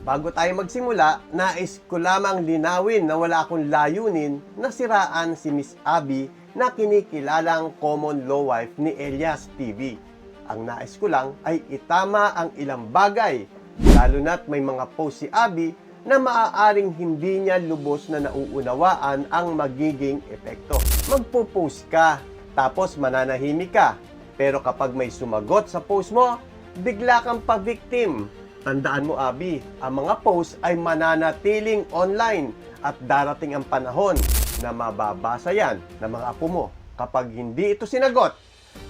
Bago tayo magsimula, nais ko lamang linawin na wala akong layunin na siraan si Miss Abby na kinikilalang common law wife ni Elias TV. Ang nais ko lang ay itama ang ilang bagay, lalo na't may mga post si Abby na maaaring hindi niya lubos na nauunawaan ang magiging epekto. Magpo-post ka, tapos mananahimik ka. Pero kapag may sumagot sa post mo, bigla kang pa-victim. Tandaan mo, Abi, ang mga post ay mananatiling online at darating ang panahon na mababasa yan ng mga apo mo. Kapag hindi ito sinagot,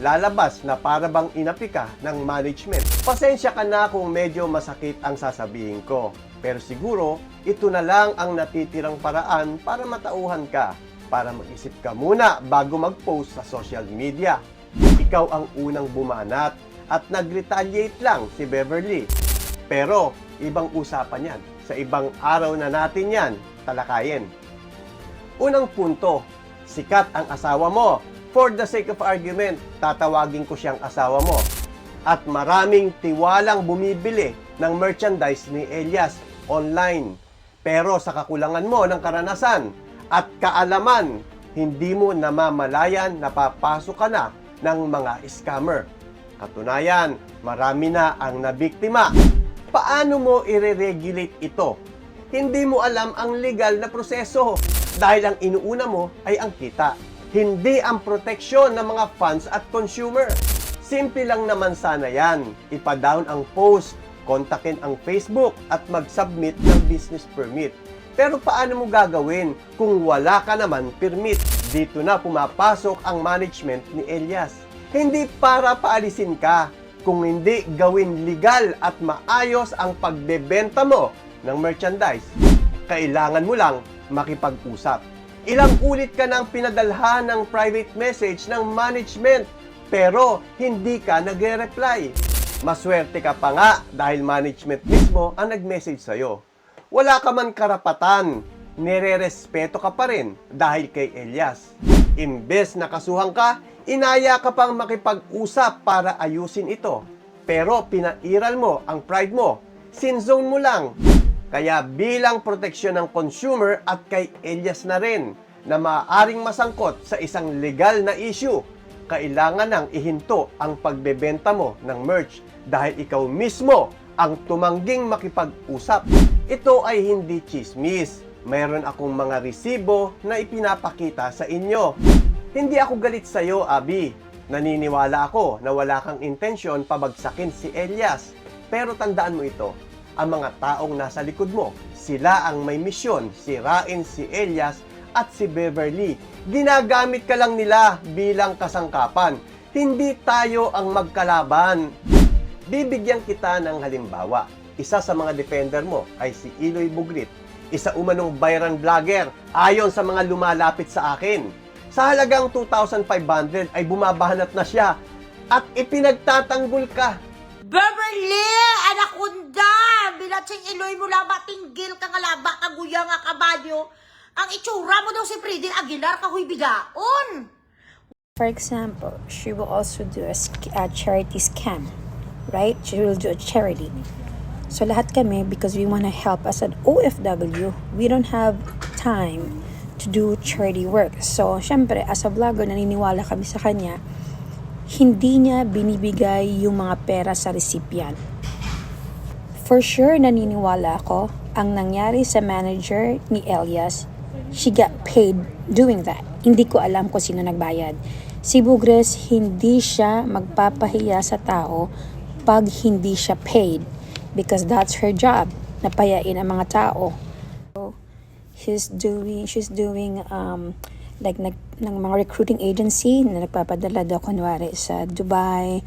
lalabas na para bang inapi ka ng management. Pasensya ka na kung medyo masakit ang sasabihin ko. Pero siguro, ito na lang ang natitirang paraan para matauhan ka. Para mag-isip ka muna bago mag-post sa social media. Ikaw ang unang bumanat at nag-retaliate lang si Beverly. Pero, ibang usapan yan. Sa ibang araw na natin yan, talakayin. Unang punto, sikat ang asawa mo. For the sake of argument, tatawagin ko siyang asawa mo. At maraming tiwalang bumibili ng merchandise ni Elias online. Pero sa kakulangan mo ng karanasan at kaalaman, hindi mo namamalayan na papasok ka na ng mga scammer. Katunayan, marami na ang nabiktima. Paano mo i-regulate ito? Hindi mo alam ang legal na proseso dahil ang inuuna mo ay ang kita. Hindi ang proteksyon ng mga fans at consumer. Simple lang naman sana yan. Ipa-down ang post, kontakin ang Facebook at mag-submit ng business permit. Pero paano mo gagawin kung wala ka naman permit? Dito na pumapasok ang management ni Elias. Hindi para paalisin ka, kung hindi gawin legal at maayos ang pagbebenta mo ng merchandise. Kailangan mo lang makipag-usap. Ilang ulit ka nang pinadalhan ng private message ng management pero hindi ka nagre-reply. Maswerte ka pa nga dahil management mismo ang nag-message sa'yo. Wala ka man karapatan, nire-respeto ka pa rin dahil kay Elias. Imbes na kasuhan ka, inaya ka pang makipag-usap para ayusin ito. Pero pinairal mo ang pride mo, sinzone mo lang. Kaya bilang proteksyon ng consumer at kay Elias na rin na maaaring masangkot sa isang legal na issue, kailangan nang ihinto ang pagbebenta mo ng merch dahil ikaw mismo ang tumangging makipag-usap. Ito ay hindi chismis. Mayroon akong mga resibo na ipinapakita sa inyo. Hindi ako galit sa iyo, Abi. Naniniwala ako na wala kang intensyon pabagsakin si Elias. Pero tandaan mo ito, ang mga taong nasa likod mo, sila ang may misyon, sirain si Elias at si Beverly. Ginagamit ka lang nila bilang kasangkapan. Hindi tayo ang magkalaban. Bibigyan kita ng halimbawa. Isa sa mga defender mo ay si Iloy Bugrit, isa umanong viral vlogger ayon sa mga lumalapit sa akin. Sa halagang 2,500 ay bumabahanat na siya at ipinagtatanggol ka. Beverly! Anakunda! Binatsing iloy mo laba, tinggil ka nga laba, kaguya nga kabayo. Ang itsura mo daw si Freddy Aguilar, kahoy bigaon. For example, she will also do a, a charity scam, right? She will do a charity. So lahat kami, because we want to help as an OFW, we don't have time to do charity work. So, syempre, as a vlogger, naniniwala kami sa kanya, hindi niya binibigay yung mga pera sa recipient. For sure, naniniwala ako, ang nangyari sa manager ni Elias, she got paid doing that. Hindi ko alam kung sino nagbayad. Si Bugres, hindi siya magpapahiya sa tao pag hindi siya paid because that's her job, napayain ang mga tao. So, he's doing, she's doing um, like nag, ng mga recruiting agency na nagpapadala daw kunwari sa Dubai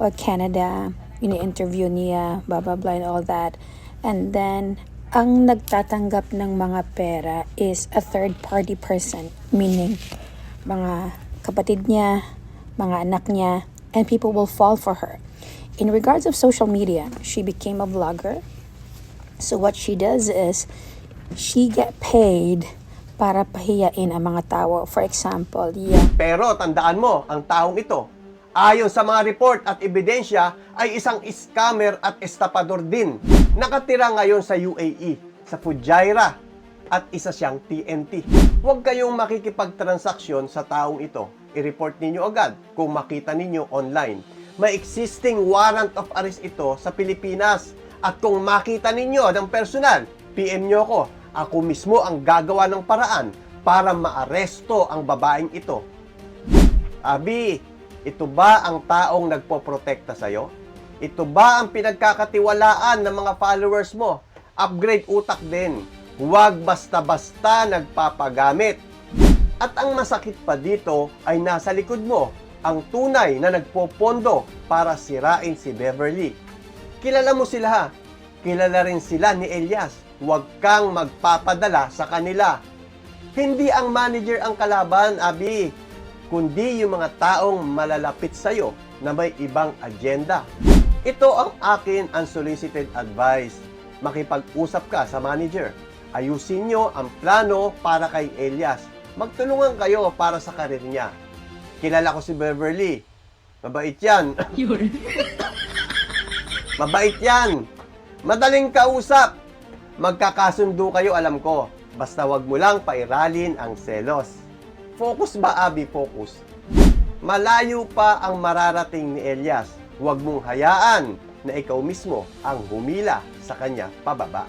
or Canada, ini-interview niya, blah, blah, blah, and all that. And then, ang nagtatanggap ng mga pera is a third party person, meaning mga kapatid niya, mga anak niya, and people will fall for her. In regards of social media, she became a vlogger. So what she does is she get paid para pahiyain ang mga tao. For example, yeah, Pero tandaan mo, ang taong ito, ayon sa mga report at ebidensya, ay isang scammer at estapador din. Nakatira ngayon sa UAE, sa Fujairah, at isa siyang TNT. Huwag kayong makikipagtransaksyon sa taong ito. I-report ninyo agad kung makita ninyo online. May existing warrant of arrest ito sa Pilipinas. At kung makita ninyo ng personal, PM nyo ako. Ako mismo ang gagawa ng paraan para maaresto ang babaeng ito. Abi, ito ba ang taong nagpoprotekta sa'yo? Ito ba ang pinagkakatiwalaan ng mga followers mo? Upgrade utak din. Huwag basta-basta nagpapagamit. At ang masakit pa dito ay nasa likod mo, ang tunay na nagpopondo para sirain si Beverly. Kilala mo sila ha? Kilala rin sila ni Elias. Huwag kang magpapadala sa kanila. Hindi ang manager ang kalaban, Abi, kundi yung mga taong malalapit sa'yo na may ibang agenda. Ito ang akin unsolicited advice. Makipag-usap ka sa manager. Ayusin nyo ang plano para kay Elias. Magtulungan kayo para sa karir niya. Kilala ko si Beverly. Mabait yan. Mabait yan. Madaling kausap. Magkakasundo kayo, alam ko. Basta wag mo lang pairalin ang selos. Focus ba, Abi? Focus. Malayo pa ang mararating ni Elias. Huwag mong hayaan na ikaw mismo ang humila sa kanya pababa.